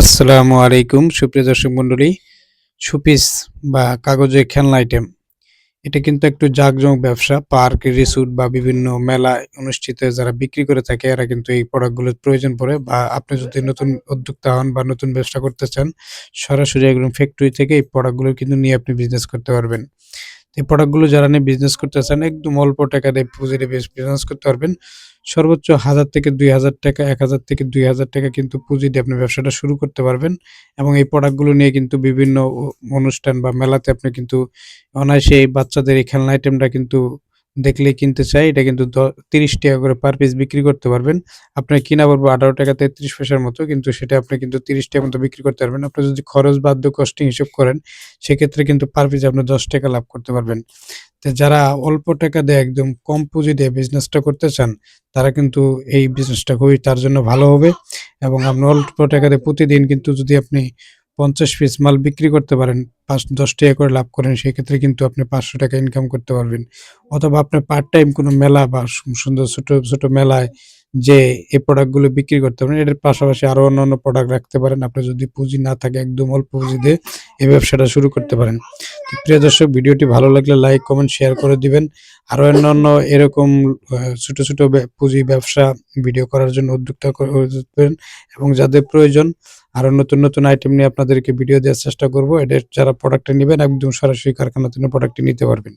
আসসালামু আলাইকুম, সুপ্রিয় দর্শক মণ্ডলী। সুপিস বা কাগজের খেলনা আইটেম এটা কিন্তু একটু জাঁকজমক ব্যবসা। পার্ক, রিসোর্ট বা বিভিন্ন মেলা অনুষ্ঠিত যারা বিক্রি করে থাকে, এরা কিন্তু এই প্রোডাক্টগুলোর প্রয়োজন পড়ে বা আপনি যদি নতুন উদ্যোক্তা হন বা নতুন ব্যবসা করতে চান, সরাসরি একদম ফ্যাক্টরি থেকে এই প্রোডাক্টগুলো কিন্তু নিয়ে আপনি বিজনেস করতে পারবেন। এই প্রোডাক্টগুলো যারা নিয়ে বিজনেস করতে চান, একদম অল্প টাকা দিয়ে পুঁজি দিয়ে বিজনেস করতে পারবেন। সর্বোচ্চ হাজার থেকে দুই হাজার টাকা, এক হাজার থেকে দুই হাজার টাকা কিন্তু পুঁজি দিয়ে আপনি ব্যবসাটা শুরু করতে পারবেন এবং এই প্রোডাক্টগুলো নিয়ে কিন্তু বিভিন্ন অনুষ্ঠান বা মেলাতে আপনি কিন্তু অনায়াসে এই বাচ্চাদের এই খেলনা আইটেমটা কিন্তু দেখলেই কিনতে চাই, এটা কিন্তু তিরিশ টাকা করে পার পিস বিক্রি করতে পারবেন। আপনার কিনা পড়বে আঠারো টাকা তেত্রিশ পয়সার মতো, কিন্তু সেটা আপনি কিন্তু তিরিশ টাকা মতো বিক্রি করতে পারবেন। আপনি যদি খরচ বাধ্য কস্টিং হিসেব করেন, সেক্ষেত্রে কিন্তু পার পিস আপনি দশ টাকা লাভ করতে পারবেন। তো যারা অল্প টাকা দিয়ে একদম কম পুঁজি দিয়ে বিজনেসটা করতে চান, তারা কিন্তু এই বিজনেসটা খুবই, তার জন্য ভালো হবে। এবং আপনি অল্প টাকা দিয়ে প্রতিদিন কিন্তু যদি আপনি পঞ্চাশ পিস মাল বিক্রি করতে পারেন, পাঁচ, দশ টাকা করে লাভ করেন, সেক্ষেত্রে কিন্তু আপনি পাঁচশো টাকা ইনকাম করতে পারবেন। অথবা আপনার পার্ট টাইম কোনো মেলা বা সুন্দর ছোট ছোট মেলায় যে এই প্রোডাক্টগুলো বিক্রি করতে পারেন, এটার পাশাপাশি আরও অন্যান্য প্রোডাক্ট রাখতে পারেন। আপনি যদি পুঁজি না থাকে, একদম অল্প পুঁজি দিয়ে এই ব্যবসাটা শুরু করতে পারেন। প্রিয় দর্শক, ভিডিওটি ভালো লাগলে লাইক কমেন্ট শেয়ার করে দিবেন। আরও অন্যান্য এরকম ছোট ছোট পুঁজি ব্যবসা ভিডিও করার জন্য উদ্যোক্তা করবেন এবং যাদের প্রয়োজন আরও নতুন নতুন আইটেম নিয়ে আপনাদেরকে ভিডিও দেওয়ার চেষ্টা করব। এটা যারা প্রোডাক্টটা নেবেন, একদম সরাসরি কারখানা জন্য প্রোডাক্টটি নিতে পারবেন।